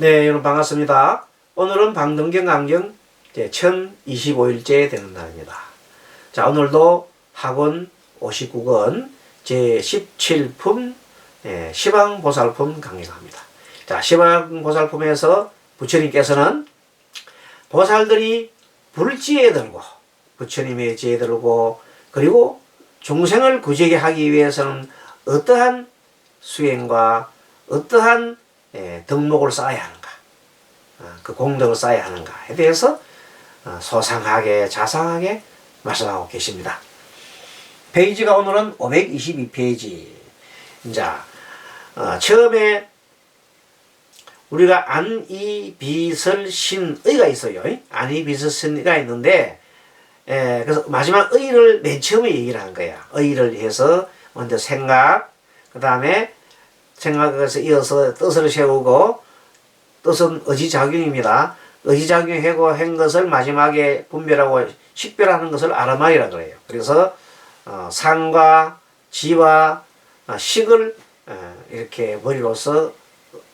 네, 여러분 반갑습니다. 오늘은 방등경 강경 제 1025일째 되는 날입니다. 자, 오늘도 학원 59권 제 17품 예, 시방보살품 강의합니다. 자, 시방보살품에서 부처님께서는 보살들이 불지에 들고 부처님의 지에 들고 그리고 중생을 구제게 하기 위해서는 어떠한 수행과 어떠한 예, 덕목을 쌓아야 하는가, 어, 그 공덕을 쌓아야 하는가에 대해서 어, 소상하게 자상하게 말씀하고 계십니다. 페이지가 오늘은 522페이지. 자, 어, 처음에 우리가 안이비설신의가 있어요. 안이비설신의가 있는데, 에, 그래서 마지막 의를 맨 처음에 얘기를 한 거야. 의를 해서 먼저 생각, 그 다음에 생각에서 이어서 뜻을 세우고, 뜻은 의지작용입니다. 의지작용하고 한 것을 마지막에 분별하고 식별하는 것을 아르말이라 그래요. 그래서 어, 상과 지와 어, 식을 어, 이렇게 머리로서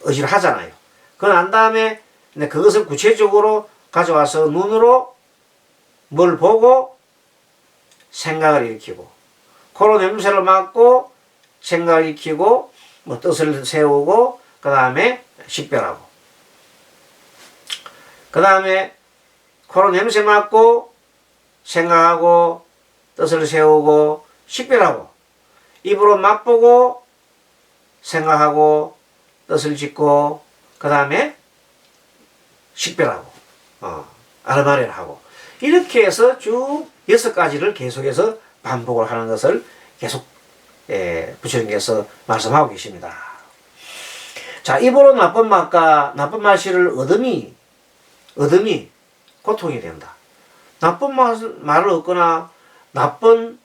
의지를 하잖아요. 그난 다음에 그것을 구체적으로 가져와서 눈으로 뭘 보고 생각을 일으키고 코로 냄새를 맡고 생각을 일으키고 뭐 뜻을 세우고 그 다음에 식별하고. 그 다음에 코로 냄새 맡고 생각하고 뜻을 세우고 식별하고 입으로 맛보고 생각하고 뜻을 짓고 그 다음에 식별하고 어, 아르마리를 하고. 이렇게 해서 쭉 여섯 가지를 계속해서 반복을 하는 것을 계속 예, 부처님께서 말씀하고 계십니다. 자 입으로 나쁜 맛과 나쁜 맛을 얻음이 얻음이 고통이 된다. 나쁜 맛, 말을 얻거나 나쁜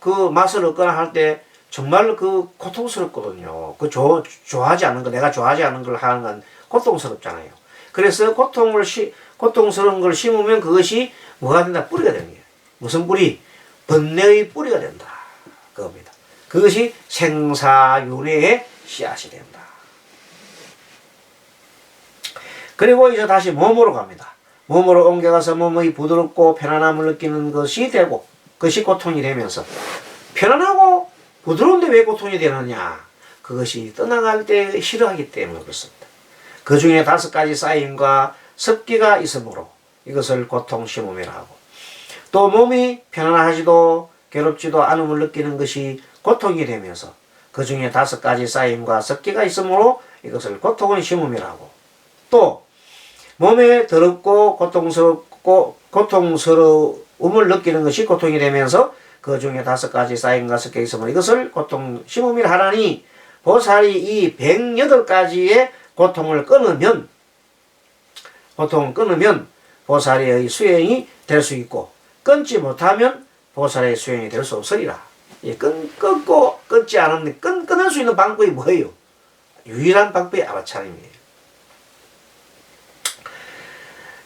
그 맛을 얻거나 할 때 정말 그 고통스럽거든요. 그 조, 좋아하지 않는 거, 내가 좋아하지 않는 걸 하는 건 고통스럽잖아요. 그래서 고통을 시, 고통스러운 걸 심으면 그것이 뭐가 된다? 뿌리가 되는 거예요. 무슨 뿌리? 번뇌의 뿌리가 된다. 그겁니다. 그것이 생사윤회의 씨앗이 된다. 그리고 이제 다시 몸으로 갑니다. 몸으로 옮겨가서 몸의 부드럽고 편안함을 느끼는 것이 되고 그것이 고통이 되면서 편안하고 부드러운데 왜 고통이 되느냐 그것이 떠나갈 때 싫어하기 때문에 그렇습니다. 그 중에 다섯 가지 쌓임과 습기가 있으므로 이것을 고통 심음이라 하고 또 몸이 편안하지도 괴롭지도 않음을 느끼는 것이 고통이 되면서 그 중에 다섯 가지 쌓임과 습기가 있으므로 이것을 고통을 심음이라고 또 몸에 더럽고 고통스럽고 고통스러움을 느끼는 것이 고통이 되면서 그 중에 다섯 가지 쌓임과 섞여 있으므로 이것을 고통 심음이라 하나니 보살이 이 108가지의 고통을 끊으면 고통을 끊으면 보살의 수행이 될 수 있고 끊지 못하면 보살의 수행이 될 수 없으리라. 이 끊, 끊고 끊지 않으면 끊, 끊을 수 있는 방법이 뭐예요? 유일한 방법이 아라차림이에요.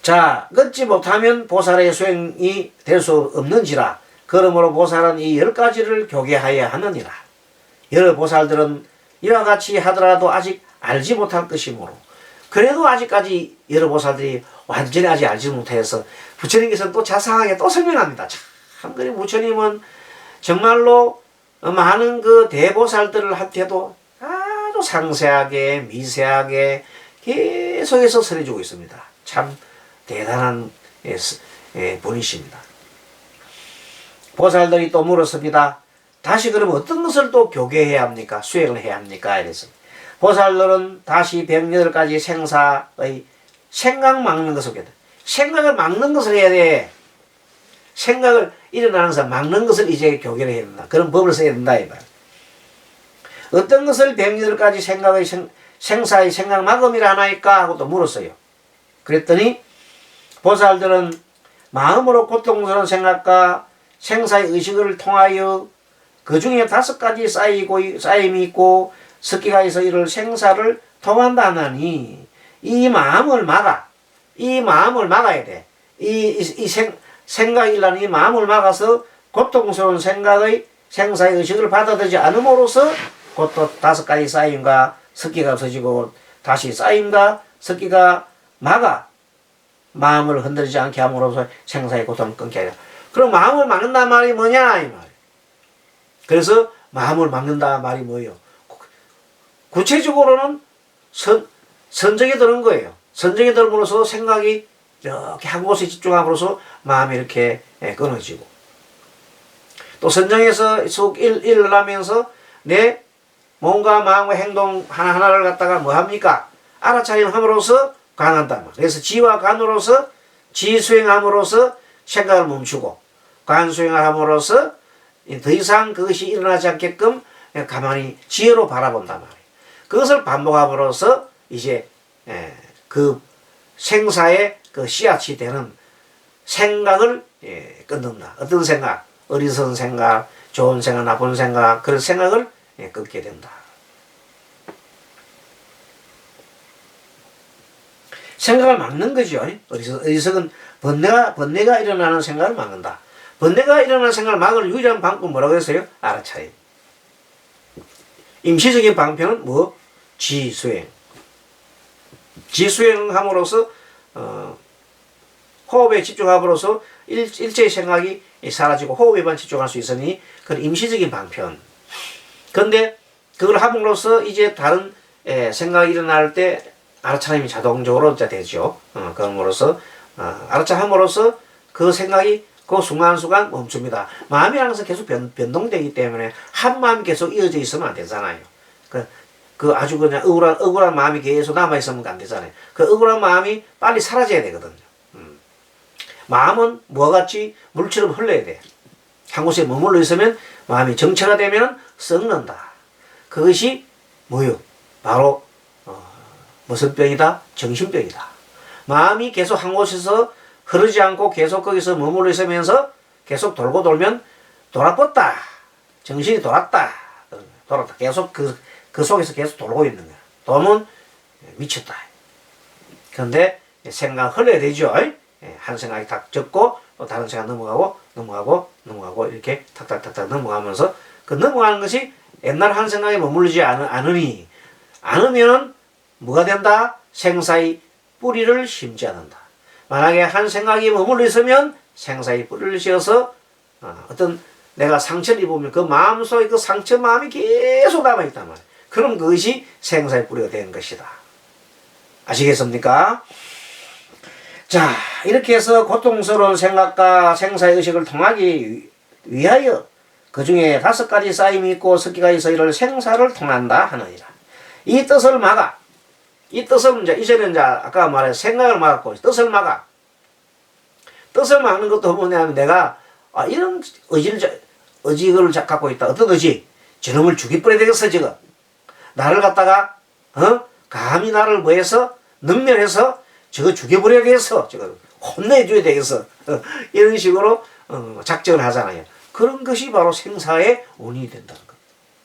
자, 끊지 못하면 보살의 수행이 될 수 없는지라. 그러므로 보살은 이 열 가지를 교개하여야 하느니라. 여러 보살들은 이와 같이 하더라도 아직 알지 못할 것이므로 그래도 아직까지 여러 보살들이 완전히 아직 알지 못해서 부처님께서는 또 자상하게 또 설명합니다. 참, 그리 부처님은 정말로 많은 그 대보살들을 한테도 아주 상세하게 미세하게 계속해서 설해주고 있습니다. 참 대단한 예, 예, 분이십니다. 보살들이 또 물었습니다. 다시 그럼 어떤 것을 또 교개해야 합니까? 수행을 해야 합니까? 이랬습니다. 보살들은 다시 108가지 생사의 생각 막는 것을. 생각을 막는 것을 해야 돼. 생각을 일어나는 것을 막는 것을 이제 교계를 해야 된다. 그런 법을 써야 된다. 이 말. 어떤 것을 108가지 생각의 생, 생사의 생각 막음이라 하나일까? 하고 또 물었어요. 그랬더니 보살들은 마음으로 고통스러운 생각과 생사의 의식을 통하여 그 중에 다섯 가지 쌓이고 쌓임이 있고 습기가 있어 이를 생사를 통한다 하나니 이 마음을 막아 이 마음을 막아야 돼. 이, 이, 이 생, 생각이라는 이 마음을 막아서 고통스러운 생각의 생사의 의식을 받아들이지 않음으로써 곧 또 다섯 가지 쌓임과 습기가 없어지고 다시 쌓임과 습기가 막아 마음을 흔들리지 않게 함으로써 생사의 고통을 끊게 하려. 그럼 마음을 막는단 말이 뭐냐 이 말. 그래서 마음을 막는다 말이 뭐예요? 구체적으로는 선 선정이 드는 거예요. 선정이 들므로써 생각이 이렇게 한 곳에 집중함으로써 마음이 이렇게 예, 끊어지고 또 선정에서 속 일, 일어나면서 내 몸과 마음과 행동 하나하나를 갖다가 뭐 합니까? 알아차림함으로써 강한다. 그래서 지와 간으로서 지 수행함으로써 생각을 멈추고 간 수행을 함으로써 더 이상 그것이 일어나지 않게끔 가만히 지혜로 바라본단 말이에요. 그것을 반복함으로써 이제 예, 그 생사의 그 씨앗이 되는 생각을 예, 끊는다. 어떤 생각? 어리석은 생각, 좋은 생각, 나쁜 생각, 그런 생각을 예, 끊게 된다. 생각을 막는 거죠. 어리석, 어리석은 번뇌가, 번뇌가 일어나는 생각을 막는다. 번뇌가 일어나는 생각을 막을 유일한 방법 뭐라고 했어요? 알아차림. 임시적인 방편은 뭐? 지수행. 지수행함으로써 어, 호흡에 집중함으로써 일, 일체의 생각이 사라지고 호흡에만 집중할 수 있으니 그건 임시적인 방편. 그런데 그걸 함으로써 이제 다른 에, 생각이 일어날 때 알아차림이 자동적으로 되죠. 어, 그럼으로써 어, 알아차림으로써 그 생각이 그 순간순간 멈춥니다. 마음이라는 계속 변, 변동되기 때문에 한 마음이 계속 이어져 있으면 안 되잖아요. 그, 그 아주 그냥 억울한, 억울한 마음이 계속 남아있으면 안 되잖아요. 그 억울한 마음이 빨리 사라져야 되거든요. 음. 마음은 뭐와 같이 물처럼 흘러야 돼. 한 곳에 머물러 있으면 마음이 정체가 되면 썩는다. 그것이 뭐요? 바로 어, 무슨 병이다? 정신병이다. 마음이 계속 한 곳에서 흐르지 않고 계속 거기서 머물러 있으면서 계속 돌고 돌면 돌아뻗다. 정신이 돌았다. 돌았다. 계속 그, 그 속에서 계속 돌고 있는 거야. 도면 미쳤다. 그런데 생각 흘러야 되죠. 예, 한 생각이 딱 적고 또 다른 생각 넘어가고 넘어가고 넘어가고 이렇게 탁탁탁탁 넘어가면서 그 넘어가는 것이 옛날 한 생각에 머물지 않으니 않으면 뭐가 된다? 생사의 뿌리를 심지 않는다. 만약에 한 생각이 머물러 있으면 생사의 뿌리를 씌어서 어, 어떤 내가 상처를 입으면 그 마음속에 그 상처 마음이 계속 남아있단 말이야. 그럼 그것이 생사의 뿌리가 되는 것이다. 아시겠습니까? 자, 이렇게 해서 고통스러운 생각과 생사의 의식을 통하기 위하여 그 중에 다섯 가지 쌓임이 있고 섞기가 있어 이를 생사를 통한다 하느니라. 이 뜻을 막아. 이 뜻을 이제 이전에 이제 아까 말해 생각을 막았고 뜻을 막아. 뜻을 막는 것도 뭐냐면 내가 아 이런 의지를 의지를 갖고 있다. 어떤 의지? 저놈을 죽이버려야 되겠어 지금. 나를 갖다가 어 감히 나를 뭐해서 능멸해서 저거 죽여버려야겠어. 저거 혼내줘야 되겠어. 어, 이런 식으로 어, 작정을 하잖아요. 그런 것이 바로 생사의 원인이 된다는 것.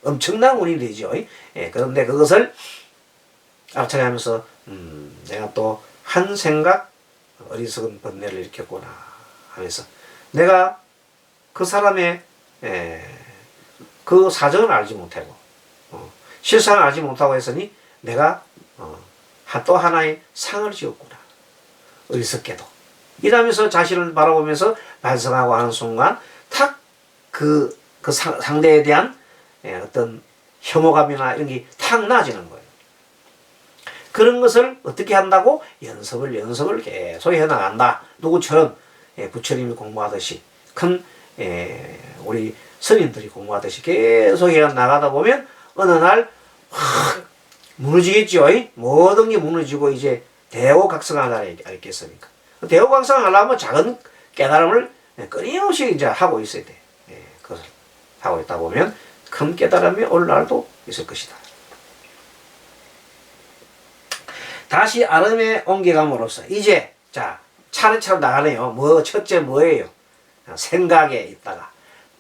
엄청난 원인이 되죠. 예, 그런데 그것을 알차리하면서 음, 내가 또 한 생각 어리석은 번뇌를 일으켰구나 하면서 내가 그 사람의 에, 그 사정을 알지 못하고 어, 실상을 알지 못하고 했으니 내가 어, 또 하나의 상을 지었구나 어리석게도 이러면서 자신을 바라보면서 반성하고 하는 순간 탁 그 그 상대에 대한 에, 어떤 혐오감이나 이런 게 탁 나아지는 거예요. 그런 것을 어떻게 한다고? 연습을 연습을 계속 해나간다. 누구처럼 예, 부처님이 공부하듯이 큰 예, 우리 스님들이 공부하듯이 계속 해 나가다 보면 어느 날 확 무너지겠죠. 모든 게 무너지고 이제 대오각성하다 알겠습니까? 대오각성을 하려면 작은 깨달음을 끊임없이 이제 하고 있어야 돼. 예, 그것을 하고 있다 보면 큰 깨달음이 올 날도 있을 것이다. 다시 아름에 옮겨감으로써 이제 자 차례차례 나가네요. 뭐 첫째 뭐예요? 생각에 있다가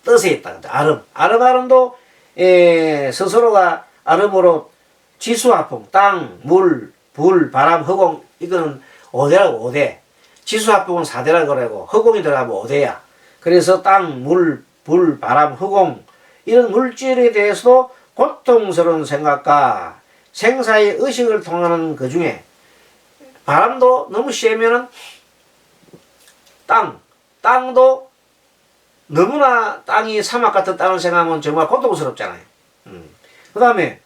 뜻에 있다가 아름 아름 아름도 에, 스스로가 아름으로 지수화풍 땅, 물, 불, 바람, 허공 이거는 5대라고 5대 지수화풍은 4대라 그러고 허공이 들어가면 5대야 그래서 땅, 물, 불, 바람, 허공 이런 물질에 대해서도 고통스러운 생각과 생사의 의식을 통하는 그 중에 바람도 너무 세면은 땅, 땅도 너무나 땅이 사막 같은 땅을 생각하면 정말 고통스럽잖아요. 음. 그 다음에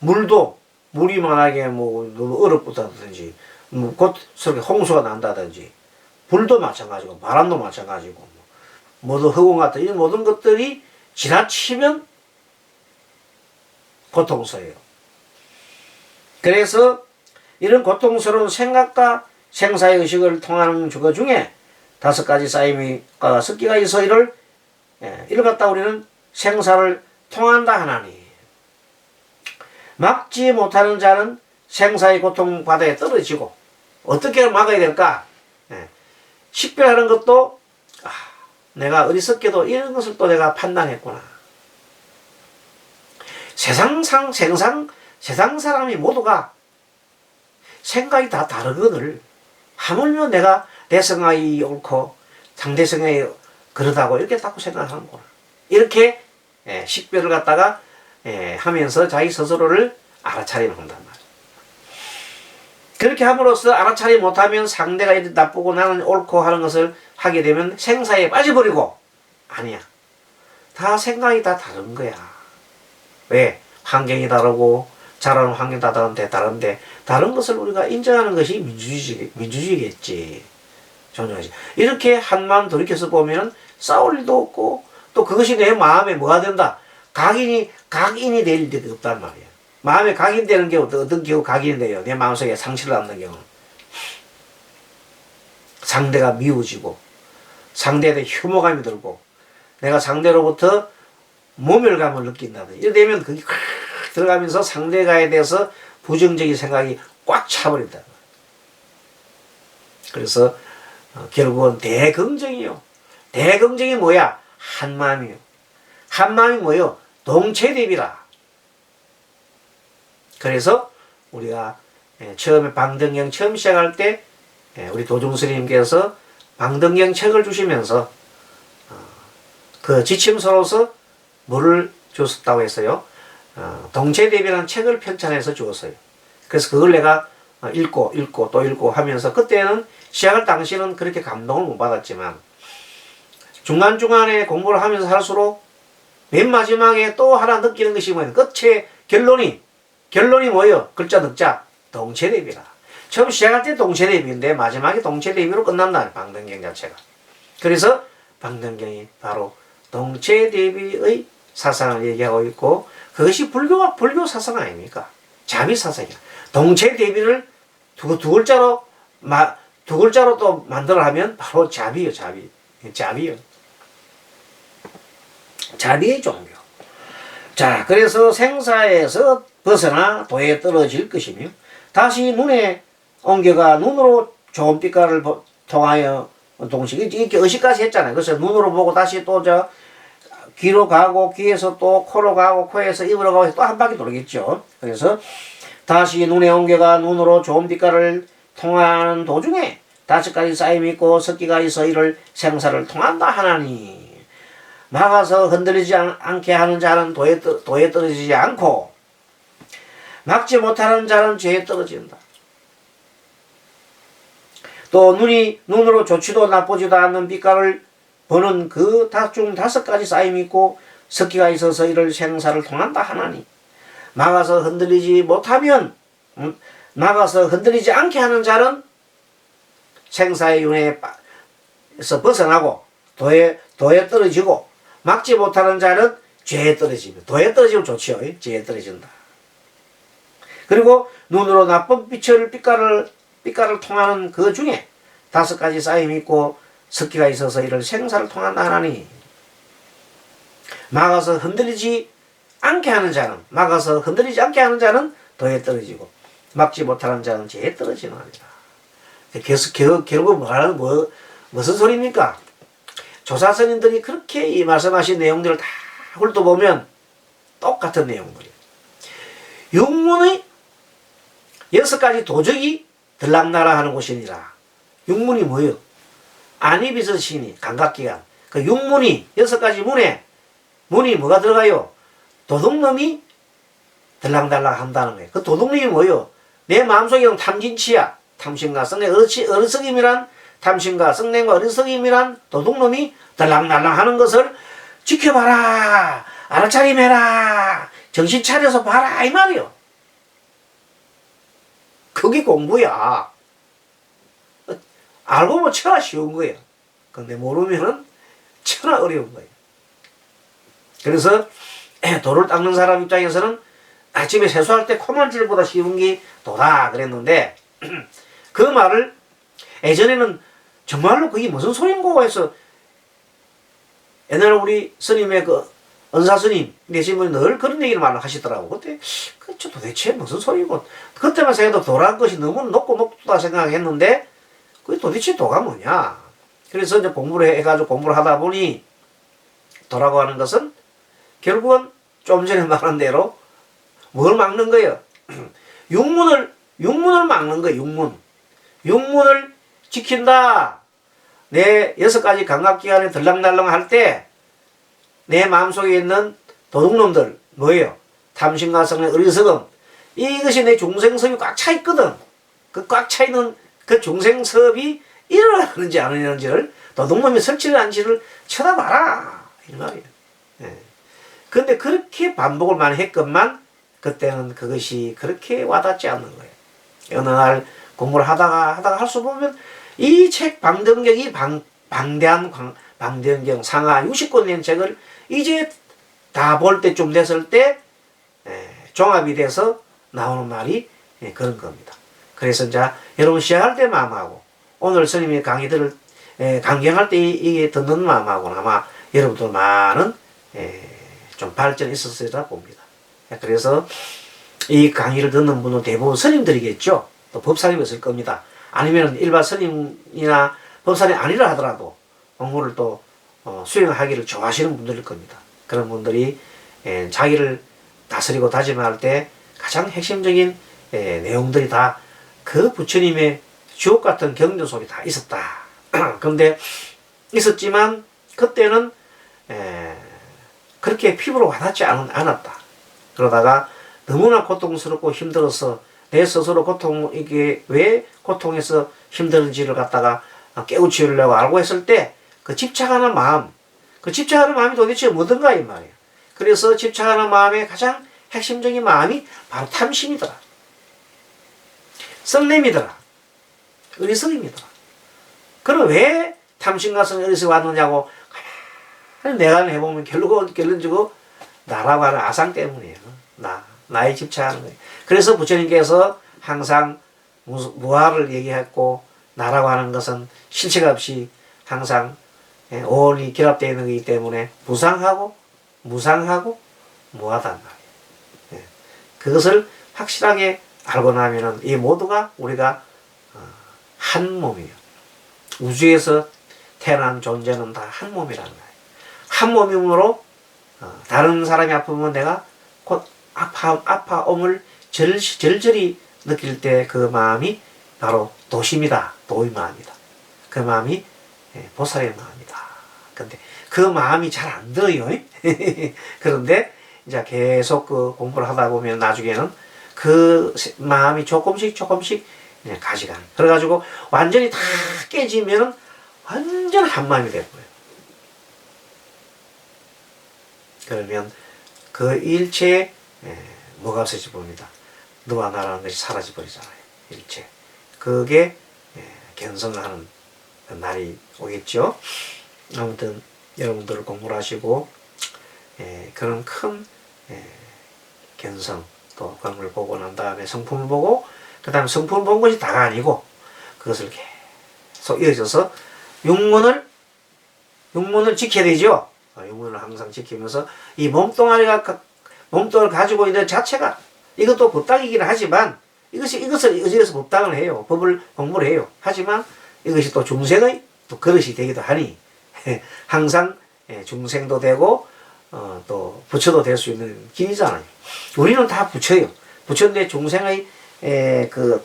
물도 물이 만약에 뭐 너무 얼어붙다든지 뭐 곧스럽게 홍수가 난다든지 불도 마찬가지고 바람도 마찬가지고 뭐 모두 허공 같은 이 모든 것들이 지나치면 고통스러워요. 그래서 이런 고통스러운 생각과 생사의 의식을 통하는 주거 중에 다섯 가지 쌓임과 섞기가 있어 이를 예, 이를 갖다 우리는 생사를 통한다 하나니 막지 못하는 자는 생사의 고통 바다에 떨어지고 어떻게 막아야 될까? 예, 식별하는 것도 아, 내가 어리석게도 이런 것을 또 내가 판단했구나. 세상상 생상 세상 사람이 모두가 생각이 다 다르거늘 하물며 내가 내 생각이 옳고 상대 생각이 그러다고 이렇게 자꾸 생각하는구나. 이렇게 예, 식별을 갖다가 예, 하면서 자기 스스로를 알아차리는 한단 말이야. 그렇게 함으로써 알아차리 못하면 상대가 나쁘고 나는 옳고 하는 것을 하게 되면 생사에 빠져버리고 아니야. 다 생각이 다 다른 거야. 왜? 환경이 다르고 자라는 환경이 다 다른데 다른데 다른 것을 우리가 인정하는 것이 민주주의, 민주주의겠지. 존중하지. 이렇게 한마음 돌이켜서 보면은 싸울 일도 없고 또 그것이 내 마음에 뭐가 된다. 각인이, 각인이 될 일이 없단 말이야. 마음에 각인되는 경우, 어떤 경우 각인이 돼요. 내 마음속에 상처를 받는 경우. 상대가 미워지고, 상대에 대해 혐오감이 들고, 내가 상대로부터 모멸감을 느낀다든지. 이래 되면 그게 콱 들어가면서 상대가에 대해서 부정적인 생각이 꽉 차버린다. 그래서 어, 결국은 대긍정이요. 대긍정이 뭐야? 한마음이요. 한마음이 뭐요? 동체대비라. 그래서 우리가 예, 처음에 방등경 처음 시작할 때 예, 우리 도중스님께서 방등경 책을 주시면서 어, 그 지침서로서 뭐를 줬었다고 했어요? 어, 동체대비라는 책을 편찬해서 주었어요. 그래서 그걸 내가 어, 읽고 읽고 또 읽고 하면서 그때는 시작할 당시는 그렇게 감동을 못 받았지만 중간중간에 공부를 하면서 할수록 맨 마지막에 또 하나 느끼는 것이 뭐냐 끝에 결론이 결론이 뭐예요? 글자 득자 동체대비라 처음 시작할 때 동체대비인데 마지막에 동체대비로 끝난다 방등경 자체가 그래서 방등경이 바로 동체대비의 사상을 얘기하고 있고 그것이 불교가 불교 사상 아닙니까? 자비 사상이야. 동체 대비를 두, 두 글자로 마, 두 글자로 또 만들어 하면 바로 자비요, 자비. 자비요. 자비의 종교. 자, 그래서 생사에서 벗어나 도에 떨어질 것이며 다시 눈에 옮겨가 눈으로 좋은 빛깔을 통하여 동시에 이렇게 의식까지 했잖아요. 그래서 눈으로 보고 다시 또 저 귀로 가고 귀에서 또 코로 가고 코에서 입으로 가고 또 한 바퀴 돌겠죠. 그래서 다시 눈에 옮겨가 눈으로 좋은 빛깔을 통하는 도중에 다섯 가지 쌓임이 있고 섞기가 있어 이를 생사를 통한다 하나니 막아서 흔들리지 않, 게 하는 자는 도에, 도에 떨어지지 않고 막지 못하는 자는 죄에 떨어진다. 또 눈이 눈으로 좋지도 나쁘지도 않는 빛깔을 보는 그 중 다섯 가지 쌓임이 있고 섞기가 있어서 이를 생사를 통한다 하나니 막아서 흔들리지 못하면 음, 막아서 흔들리지 않게 하는 자는 생사의 윤회에서 벗어나고 도에 도에 떨어지고 막지 못하는 자는 죄에 떨어지며 도에 떨어지면 좋지요. 죄에 떨어진다. 그리고 눈으로 나쁜 빛을 빛깔을 빛깔을 통하는 그 중에 다섯 가지 쌓임이 있고 섞기가 있어서 이를 생사를 통한다 하나니 막아서 흔들리지 않게 하는 자는 막아서 흔들리지 않게 하는 자는 도에 떨어지고 막지 못하는 자는 죄에 떨어지는 아니다. 계속 결국, 결국 뭐라는 뭐 무슨 소리입니까? 조사선인들이 그렇게 이 말씀하신 내용들을 다 훑어보면 똑같은 내용들이에요. 육문의 여섯 가지 도적이 들락나라 하는 곳이니라. 육문이 뭐예요? 안입이서 신이 감각기관. 그 육문이 여섯 가지 문에 문이 뭐가 들어가요? 도둑놈이 들락달락 한다는 거예요. 그 도둑놈이 뭐예요? 내 마음속에 는 탐진치야. 어르시, 어리석임이란 탐심과 성냄과 어리석임이란 도둑놈이 들랑날랑 하는 것을 지켜봐라. 알아차림해라. 정신 차려서 봐라. 이 말이요. 그게 공부야. 알고 보면 천하 쉬운 거예요. 근데 모르면은 천하 어려운 거예요. 그래서 돌을 닦는 사람 입장에서는 아침에 세수할 때 코만 질보다 쉬운 게 도다 그랬는데 그 말을 예전에는 정말로 그게 무슨 소린고 해서 옛날에 우리 스님의 그 은사 스님 내신 분이 늘 그런 얘기를 많이 하시더라고. 그때 그저 도대체 무슨 소리고 그때만 생각해도 도란 것이 너무 높고 높다 생각했는데 그게 도대체 도가 뭐냐. 그래서 이제 공부를 해가지고 공부를 하다 보니 도라고 하는 것은 결국은 좀 전에 말한 대로 뭘 막는 거예요? 육문을 육문을 막는 거예요. 육문. 육문을 지킨다. 내 여섯 가지 감각기관에 들락날락 할 때 내 마음속에 있는 도둑놈들 뭐예요? 탐심과 성의 어리석음 이것이 내 중생섭이 꽉 차 있거든. 그 꽉 차 있는 그 중생섭이 일어나는지 안 일어나는지를 도둑놈이 설치를 한지를 쳐다봐라 이 말이에요. 예. 근데 그렇게 반복을 많이 했건만 그때는 그것이 그렇게 와닿지 않는 거예요. 어느 날 공부를 하다가 하다가 할 수 보면 이 책 방등경이 방, 방대한 광, 방대경 상하 60권 낸 책을 이제 다 볼 때쯤 됐을 때 에, 종합이 돼서 나오는 말이 예, 그런 겁니다. 그래서 이제 여러분 시작할 때 마음하고 오늘 스님의 강의 들을 에, 강경할 때 이- 이게 듣는 마음하고는 아마 여러분들 많은 에, 좀 발전이 있었으리라 봅니다. 그래서 이 강의를 듣는 분은 대부분 스님들이겠죠. 또 법사님이었을 겁니다. 아니면 일반 스님이나 법사님 아니라 하더라도 공부를 또 어, 수행하기를 좋아하시는 분들일 겁니다. 그런 분들이 에, 자기를 다스리고 다짐할 때 가장 핵심적인 에, 내용들이 다 그 부처님의 주옥 같은 경전 속에 다 있었다. 그런데 있었지만 그때는 에, 그렇게 피부로 와닿지 않, 않았다. 그러다가 너무나 고통스럽고 힘들어서 내 스스로 고통 이게 왜 고통에서 힘든지를 갖다가 깨우치려고 알고 했을 때 그 집착하는 마음, 그 집착하는 마음이 도대체 뭐든가 이 말이에요. 그래서 집착하는 마음의 가장 핵심적인 마음이 바로 탐심이더라. 썩냄이더라. 어리석임이더라. 그럼 왜 탐심과 성 어리석이 왔느냐고 내가 해보면 결국 결론지고 나라고 하는 아상 때문이에요. 나. 나의 집착하는 거예요. 그래서 부처님께서 항상 무, 무아를 얘기했고 나라고 하는 것은 실체가 없이 항상 예, 온이 결합되어 있는 거기 때문에 무상하고 무상하고 무하단 말이에요. 예. 그것을 확실하게 알고 나면은 이 모두가 우리가 어, 한 몸이에요. 우주에서 태어난 존재는 다 한 몸이라는 거예요. 한 몸이므로 어, 다른 사람이 아프면 내가 곧 아파 아파옴을 절, 절절히 느낄 때 그 마음이 바로 도심이다. 도의 마음이다. 그 마음이 예, 보살의 마음이다. 근데 그 마음이 잘 안 들어요. 그런데 이제 계속 그 공부를 하다 보면 나중에는 그 마음이 조금씩 조금씩 가져가는. 그래가지고 완전히 다 깨지면은 완전 한 마음이 되고요. 그러면 그 일체 에 예, 봅니다. 너와 나라는 것이 사라져 버리잖아요. 일체. 그게 예, 견성하는 그 날이 오겠죠. 아무튼 여러분들 공부를 하시고 예, 그런 큰 예, 견성 또 그런 걸 보고 난 다음에 성품을 보고 그 다음에 성품을 본 것이 다가 아니고 그것을 계속 이어져서 육문을 육문을 지켜야 되죠. 어, 육문을 항상 지키면서 이 몸뚱아리가 가- 몸뚱아리를 가지고 있는 자체가 이것도 법당이긴 하지만 이것이 이것을 의지해서 법당을 해요. 법을 공부를 해요. 하지만 이것이 또 중생의 또 그릇이 되기도 하니 항상 예, 중생도 되고 어, 또 부처도 될 수 있는 길이잖아요. 우리는 다 부처예요. 부처인데 중생의 에, 그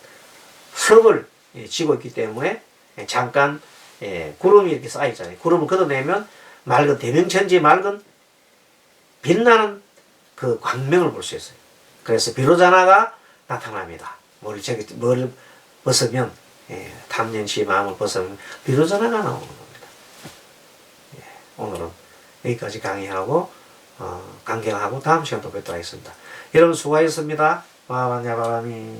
섭을 예, 지고 있기 때문에 예, 잠깐 예, 구름이 이렇게 쌓여 있잖아요. 구름을 걷어내면 맑은 대명천지 맑은 빛나는 그 광명을 볼 수 있어요. 그래서 비로자나가 나타납니다. 머리 저기 머리를 벗으면 예, 탐년시 마음을 벗어나는 비로자나가 나오는 겁니다. 예, 오늘은 여기까지 강의하고 어, 강경하고 다음 시간 또 뵙도록 하겠습니다. 여러분 수고하셨습니다. 마바냐바바미